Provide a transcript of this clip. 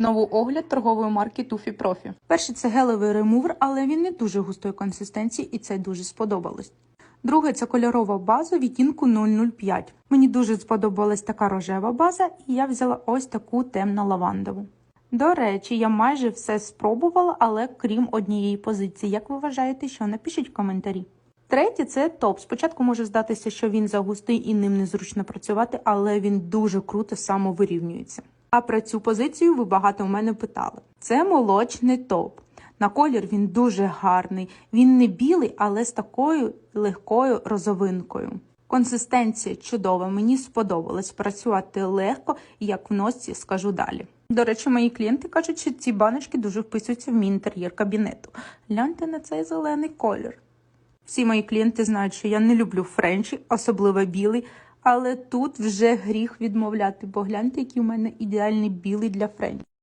Новий огляд торгової марки Туфі Профі. Перший це гелевий ремувер, але він не дуже густої консистенції, і це дуже сподобалось. Друге це кольорова база відтінку 005. Мені дуже сподобалась така рожева база, і я взяла ось таку темно-лавандову. До речі, я майже все спробувала, але крім однієї позиції. Як ви вважаєте, що напишіть в коментарі. Третє це топ. Спочатку може здатися, що він загустий і ним незручно працювати, але він дуже круто самовирівнюється. А про цю позицію ви багато у мене питали. Це молочний топ. На колір він дуже гарний. Він не білий, але з такою легкою розовинкою. Консистенція чудова, мені сподобалось працювати легко, як в носці скажу далі. До речі, мої клієнти кажуть, що ці баночки дуже вписуються в мій інтер'єр кабінету. Гляньте на цей зелений колір. Всі мої клієнти знають, що я не люблю френчі, особливо білий, але тут вже гріх відмовляти, бо гляньте, який у мене ідеальний білий для френчі.